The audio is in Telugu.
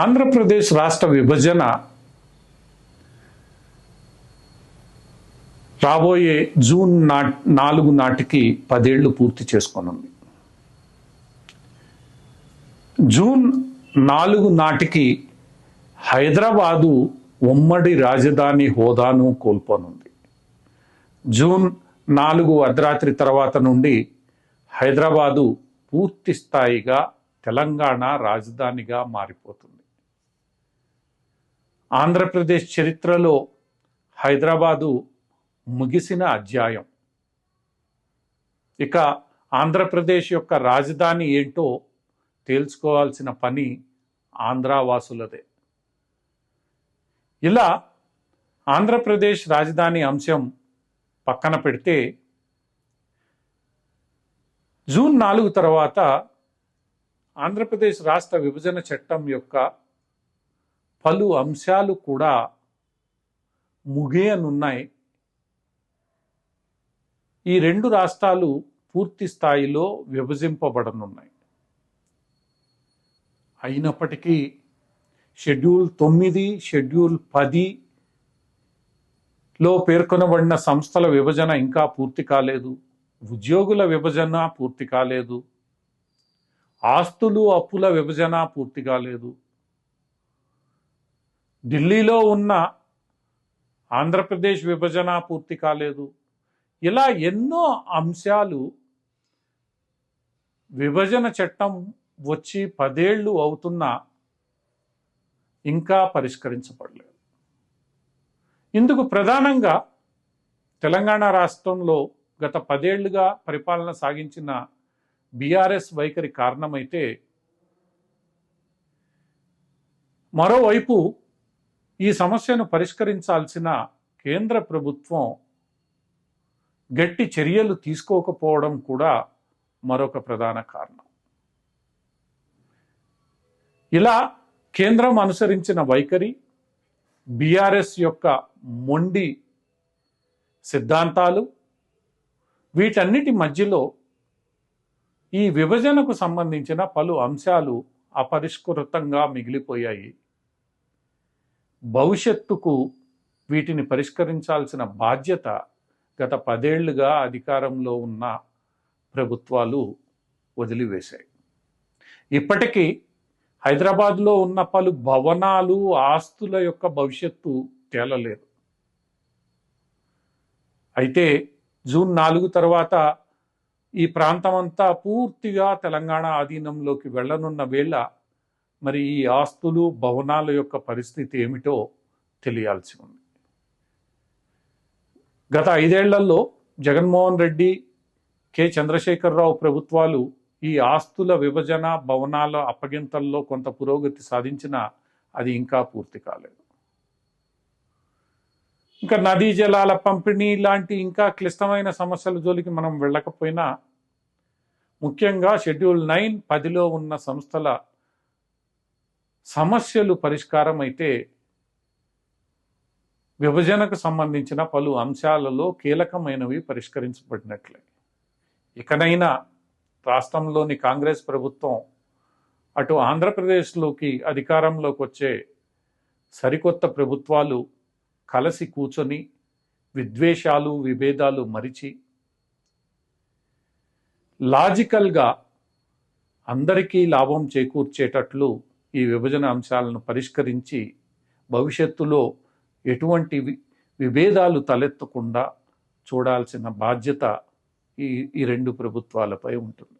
ఆంధ్రప్రదేశ్ రాష్ట్ర విభజన రాబోయే జూన్ నా నాలుగు నాటికి పదేళ్ళు పూర్తి చేసుకోనుంది. జూన్ నాలుగు నాటికి హైదరాబాదు ఉమ్మడి రాజధాని హోదాను కోల్పోనుంది. జూన్ నాలుగు అర్ధరాత్రి తర్వాత నుండి హైదరాబాదు పూర్తి స్థాయిగా తెలంగాణ రాజధానిగా మారిపోతుంది. ఆంధ్రప్రదేశ్ చరిత్రలో హైదరాబాదు ముగిసిన అధ్యాయం. ఇక ఆంధ్రప్రదేశ్ యొక్క రాజధాని ఏంటో తేల్చుకోవాల్సిన పని ఆంధ్రావాసులదే ఇలా ఆంధ్రప్రదేశ్ రాజధాని అంశం పక్కన పెడితే జూన్ నాలుగు తర్వాత ఆంధ్రప్రదేశ్ రాష్ట్ర విభజన చట్టం యొక్క పలు అంశాలు కూడా ముగియనున్నాయి. ఈ రెండు రాష్ట్రాలు పూర్తి స్థాయిలో విభజింపబడనున్నాయి. అయినప్పటికీ షెడ్యూల్ తొమ్మిది షెడ్యూల్ పది లో పేర్కొనబడిన సంస్థల విభజన ఇంకా పూర్తి కాలేదు. ఉద్యోగుల విభజన పూర్తి కాలేదు. ఆస్తులు అప్పుల విభజన పూర్తి కాలేదు. ఢిల్లీలో ఉన్న ఆంధ్రప్రదేశ్ విభజన పూర్తి కాలేదు. ఇలా ఎన్నో అంశాలు విభజన చట్టం వచ్చి పదేళ్ళు అవుతున్నా ఇంకా పరిష్కరించబడలేదు. ఇందుకు ప్రధానంగా తెలంగాణ రాష్ట్రంలో గత పదేళ్ళుగా పరిపాలన సాగించిన బీఆర్ఎస్ వైఖరి కారణమైతే మరోవైపు ఈ సమస్యను పరిష్కరించాల్సిన కేంద్ర ప్రభుత్వం గట్టి చర్యలు తీసుకోకపోవడం కూడా మరొక ప్రధాన కారణం. ఇలా కేంద్రం అనుసరించిన వైఖరి బీఆర్ఎస్ యొక్క మొండి సిద్ధాంతాలు వీటన్నిటి మధ్యలో ఈ విభజనకు సంబంధించిన పలు అంశాలు అపరిష్కృతంగా మిగిలిపోయాయి. భవిష్యత్తుకు వీటిని పరిష్కరించాల్సిన బాధ్యత గత పదేళ్ళుగా అధికారంలో ఉన్న ప్రభుత్వాలు వదిలివేశాయి. ఇప్పటికీ హైదరాబాద్లో ఉన్న పలు భవనాలు ఆస్తుల యొక్క భవిష్యత్తు తేలలేదు. అయితే జూన్ నాలుగు తర్వాత ఈ ప్రాంతం అంతా పూర్తిగా తెలంగాణ ఆధీనంలోకి వెళ్ళనున్న వేళ మరి ఈ ఆస్తులు భవనాల యొక్క పరిస్థితి ఏమిటో తెలియాల్సి ఉంది. గత ఐదేళ్ళలో జగన్మోహన్ రెడ్డి కె. చంద్రశేఖరరావు ప్రభుత్వాలు ఈ ఆస్తుల విభజన భవనాల అప్పగింతల్లో కొంత పురోగతి సాధించినా అది ఇంకా పూర్తి కాలేదు. ఇంకా నదీ జలాల పంపిణీ లాంటి ఇంకా క్లిష్టమైన సమస్యల జోలికి మనం వెళ్ళకపోయినా ముఖ్యంగా షెడ్యూల్ నైన్ పదిలో ఉన్న సంస్థల సమస్యలు పరిష్కారం అయితే విభజనకు సంబంధించిన పలు అంశాలలో కీలకమైనవి పరిష్కరించబడినట్లే. ఇకనైనా రాష్ట్రంలోని కాంగ్రెస్ ప్రభుత్వం అటు ఆంధ్రప్రదేశ్లోకి అధికారంలోకి వచ్చే సరికొత్త ప్రభుత్వాలు కలిసి కూర్చొని విద్వేషాలు విభేదాలు మరిచి లాజికల్గా అందరికీ లాభం చేకూర్చేటట్లు ఈ విభజన అంశాలను పరిష్కరించి భవిష్యత్తులో ఎటువంటి విభేదాలు తలెత్తకుండా చూడాల్సిన బాధ్యత ఈ ఈ రెండు ప్రభుత్వాలపై ఉంటుంది.